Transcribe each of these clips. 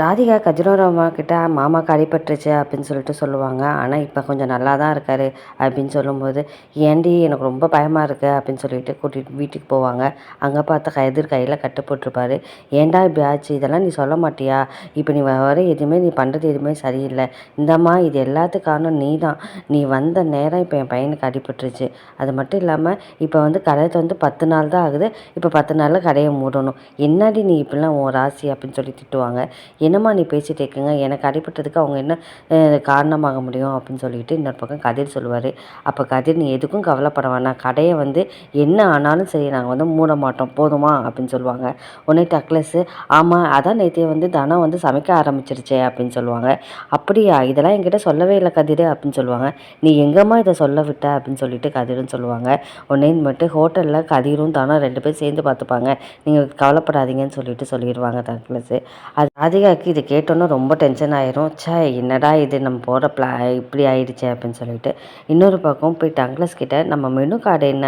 ராதிகா கதிரோரம்மா கிட்ட மாமாவுக்கு அடிபட்டுருச்சு அப்படின்னு சொல்லிட்டு சொல்லுவாங்க. ஆனால் இப்போ கொஞ்சம் நல்லா தான் இருக்கார் அப்படின்னு சொல்லும்போது ஏண்டி எனக்கு ரொம்ப பயமாக இருக்குது அப்படின்னு சொல்லிட்டு கூட்டிகிட்டு வீட்டுக்கு போவாங்க. அங்கே பார்த்தா கதிர் கையில் கட்டு போட்டிருப்பாரு. ஏன்டா இப்படி ஆச்சு? இதெல்லாம் நீ சொல்ல மாட்டியா? இப்போ நீ வர எதுவுமே நீ பண்ணுறது எதுவுமே சரியில்லை. இந்தம்மா இது எல்லாத்துக்கும் நீ தான் நீ வந்த நேரம் இப்போ என் பையனுக்கு அடிபட்டுருச்சு. அது மட்டும் இல்லாமல் இப்போ வந்து கடையை வந்து பத்து நாள் தான் ஆகுது. இப்போ பத்து நாளில் கடையை மூடணும். என்னடி நீ இப்படிலாம் உன் ராசி? அப்படின்னு சொல்லி திட்டுவாங்க. என்னம்மா நீ பேசிகிட்டு இருக்கீங்க? எனக்கு அடிபட்டதுக்கு அவங்க என்ன காரணமாக முடியும் அப்படின்னு சொல்லிட்டு இன்னொரு பக்கம் கதிர் சொல்லுவார். அப்போ கதிர் நீ எதுக்கும் கவலைப்பட வேணாம். கடையை வந்து என்ன ஆனாலும் சரி நாங்கள் வந்து மூட மாட்டோம். போதுமா? அப்படின்னு சொல்லுவாங்க. உடனே டக்லஸ்ஸு ஆமாம் அதான் நேற்று வந்து தனம் வந்து சமைக்க ஆரம்பிச்சிருச்சே அப்படின்னு சொல்லுவாங்க. அப்படியா? இதெல்லாம் என்கிட்ட சொல்லவே இல்லை கதிர் அப்படின்னு சொல்லுவாங்க. நீ எங்கம்மா இதை சொல்ல விட்ட? அப்படின்னு சொல்லிட்டு கதிரும் சொல்லுவாங்க. உடனே மட்டும் ஹோட்டலில் கதிரும் தானும் ரெண்டு பேரும் சேர்ந்து பார்த்துப்பாங்க. நீங்கள் கவலைப்படாதீங்கன்னு சொல்லிட்டு சொல்லிடுவாங்க டக்லஸ்ஸு அது ராதிகா அக்காவுக்கு இது கேட்டோன்னே ரொம்ப டென்ஷன் ஆயிரும். ச்சே என்னடா இது? நம்ம போகிற ப்ளா இப்படி ஆயிடுச்சு அப்படின்னு சொல்லிட்டு இன்னொரு பக்கம் போய் டங்லஸ் கிட்ட நம்ம மெனு கார்டு என்ன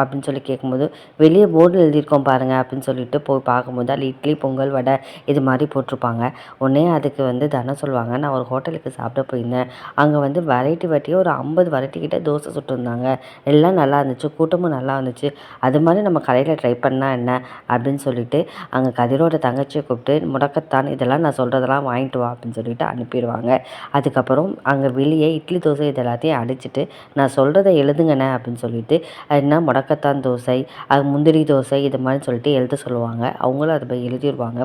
அப்படின்னு சொல்லி கேட்கும்போது வெளியே போர்டில் எழுதியிருக்கோம் பாருங்கள் அப்படின்னு சொல்லிட்டு போய் பார்க்கும்போது அதில் இட்லி பொங்கல் வடை இது மாதிரி போட்டிருப்பாங்க. உடனே அதுக்கு வந்து தானே சொல்லுவாங்க நான் ஒரு ஹோட்டலுக்கு சாப்பிட போயிருந்தேன். அங்கே வந்து வெரைட்டி வெரைட்டியாக ஒரு ஐம்பது வெரைட்டி கிட்ட தோசை சுட்டுருந்தாங்க. எல்லாம் நல்லா இருந்துச்சு கூட்டமும் நல்லா இருந்துச்சு. அது மாதிரி நம்ம கடையில் ட்ரை பண்ணால் என்ன? அப்படின்னு சொல்லிட்டு அங்கே கதிரோட தங்கச்சியை கூப்பிட்டு முடக்கத்தான் இதெல்லாம் நான் சொல்கிறதெல்லாம் வாங்கிட்டு வா அப்படின்னு சொல்லிட்டு அனுப்பிடுவாங்க. அதுக்கப்புறம் அங்கே வெளியே இட்லி தோசை இது எல்லாத்தையும் அடிச்சுட்டு நான் சொல்கிறத எழுதுங்கண்ணே அப்படின்னு சொல்லிட்டு என்ன முடக்கத்தான் தோசை அது முந்திரி தோசை இது மாதிரி சொல்லிட்டு எழுத சொல்லுவாங்க. அவங்களும் அதை போய் எழுதிடுவாங்க.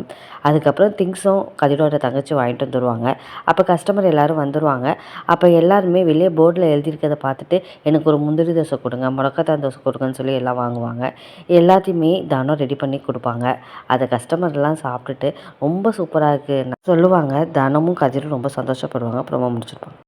அதுக்கப்புறம் திங்ஸும் கதிரோட தங்கச்சி வாங்கிட்டு வந்துடுவாங்க அப்போ கஸ்டமர் எல்லோரும் வந்துடுவாங்க அப்போ எல்லாருமே வெளியே போர்டில் எழுதியிருக்கிறத பார்த்துட்டு எனக்கு ஒரு முந்திரி தோசை கொடுங்க முடக்கத்தான் தோசை கொடுங்கன்னு சொல்லி எல்லாம் வாங்குவாங்க. எல்லாத்தையுமே தானம் ரெடி பண்ணி கொடுப்பாங்க. அதை கஸ்டமர்லாம் சாப்பிட்டுட்டு ரொம்ப சூப்பராக இருக்குது சொல்லுவாங்க தனமும் கதிரும் ரொம்ப சந்தோஷப்படுவாங்க. அப்புறமா முடிச்சிருப்பாங்க